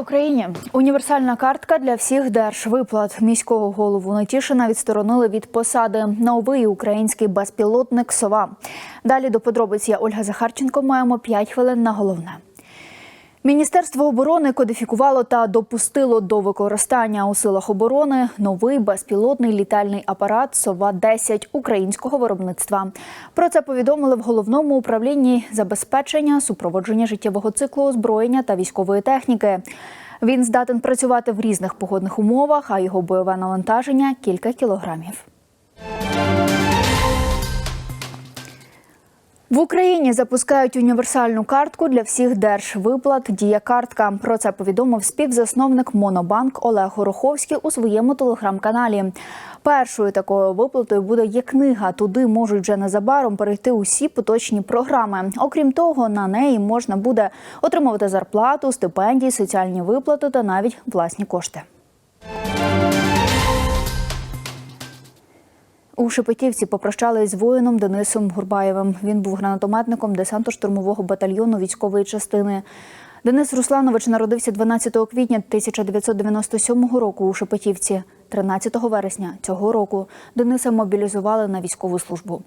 Україні! Універсальна картка для всіх держвиплат. Міського голову Нетішина відсторонили від посади. Новий український безпілотник Сова. Далі до подробиць я Ольга Захарченко. Маємо 5 хвилин на головне. Міністерство оборони кодифікувало та допустило до використання у силах оборони новий безпілотний літальний апарат Сова 10 українського виробництва. Про це повідомили в головному управлінні забезпечення супроводження життєвого циклу озброєння та військової техніки. Він здатен працювати в різних погодних умовах, а його бойове навантаження кілька кілограмів. В Україні запускають універсальну картку для всіх держвиплат Дія картка. Про це повідомив співзасновник Монобанк Олег Гороховський у своєму телеграм-каналі. Першою такою виплатою буде є книга. Туди можуть вже незабаром перейти усі поточні програми. Окрім того, на неї можна буде отримувати зарплату, стипендії, соціальні виплати та навіть власні кошти. У Шепетівці попрощались з воїном Денисом Гурбаєвим. Він був гранатометником десантно-штурмового батальйону військової частини. Денис Русланович народився 12 квітня 1997 року у Шепетівці. 13 вересня цього року Дениса мобілізували на військову службу.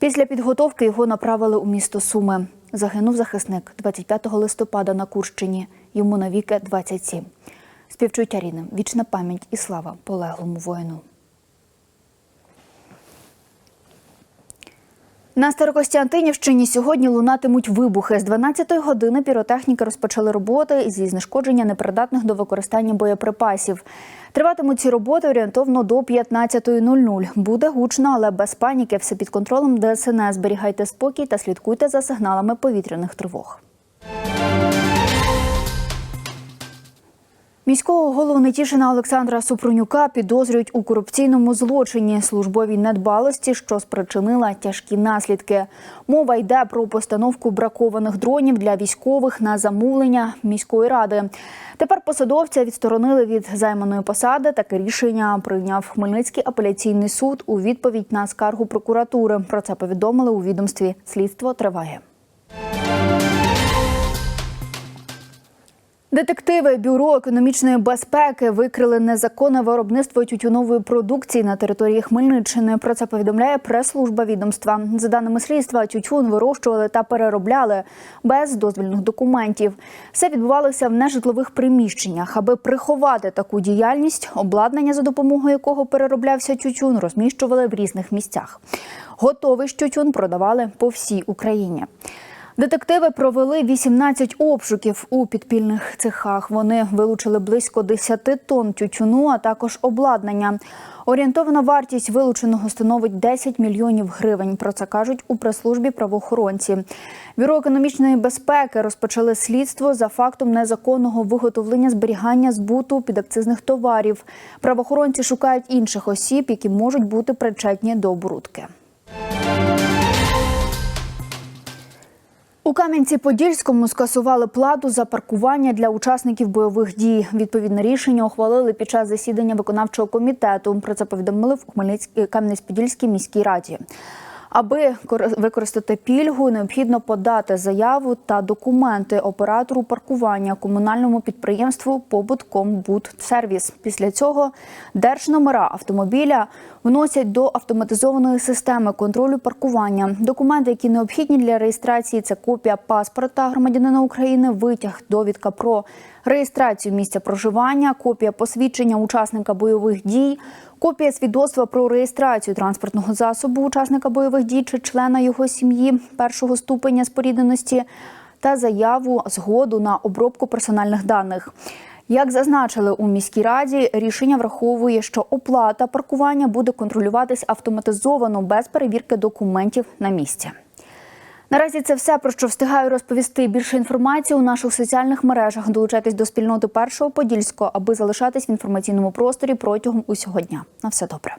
Після підготовки його направили у місто Суми. Загинув захисник 25 листопада на Курщині. Йому навіки 27. Співчуття рідним, вічна пам'ять і слава полеглому воїну. На Старокостянтинівщині сьогодні лунатимуть вибухи. З 12-ї години піротехніки розпочали роботи зі знешкодження непридатних до використання боєприпасів. Триватимуть ці роботи орієнтовно до 15.00. Буде гучно, але без паніки. Все під контролем ДСНС. Зберігайте спокій та слідкуйте за сигналами повітряних тривог. Міського голову Нетішина Олександра Супрунюка підозрюють у корупційному злочині службовій недбалості, що спричинила тяжкі наслідки. Мова йде про постановку бракованих дронів для військових на замовлення міської ради. Тепер посадовця відсторонили від займаної посади. Таке рішення прийняв Хмельницький апеляційний суд у відповідь на скаргу прокуратури. Про це повідомили у відомстві. Слідство триває. Детективи бюро економічної безпеки викрили незаконне виробництво тютюнової продукції на території Хмельниччини. Про це повідомляє прес-служба відомства. За даними слідства, тютюн вирощували та переробляли без дозвільних документів. Все відбувалося в нежитлових приміщеннях. Аби приховати таку діяльність, обладнання, за допомогою якого перероблявся тютюн, розміщували в різних місцях. Готовий тютюн продавали по всій Україні. Детективи провели 18 обшуків у підпільних цехах. Вони вилучили близько 10 тонн тютюну, а також обладнання. Орієнтована вартість вилученого становить 10 мільйонів гривень. Про це кажуть у прес-службі правоохоронці. Бюро економічної безпеки розпочали слідство за фактом незаконного виготовлення зберігання збуту підакцизних товарів. Правоохоронці шукають інших осіб, які можуть бути причетні до оборудки. У Кам'янці-Подільському скасували плату за паркування для учасників бойових дій. Відповідне рішення ухвалили під час засідання виконавчого комітету. Про це повідомили в Кам'янець-Подільській міській раді. Аби використати пільгу, необхідно подати заяву та документи оператору паркування комунальному підприємству «Побуткомбудсервіс». Після цього держномера автомобіля вносять до автоматизованої системи контролю паркування. Документи, які необхідні для реєстрації, це копія паспорта громадянина України, витяг, довідка про реєстрацію місця проживання, копія посвідчення учасника бойових дій. Копія свідоцтва про реєстрацію транспортного засобу учасника бойових дій чи члена його сім'ї першого ступеня спорідненості та заяву згоду на обробку персональних даних. Як зазначили у міській раді, рішення враховує, що оплата паркування буде контролюватись автоматизовано без перевірки документів на місці. Наразі це все про що встигаю розповісти. Більше інформації у наших соціальних мережах. Долучайтесь до спільноти першого подільського, аби залишатись в інформаційному просторі протягом усього дня. На все добре.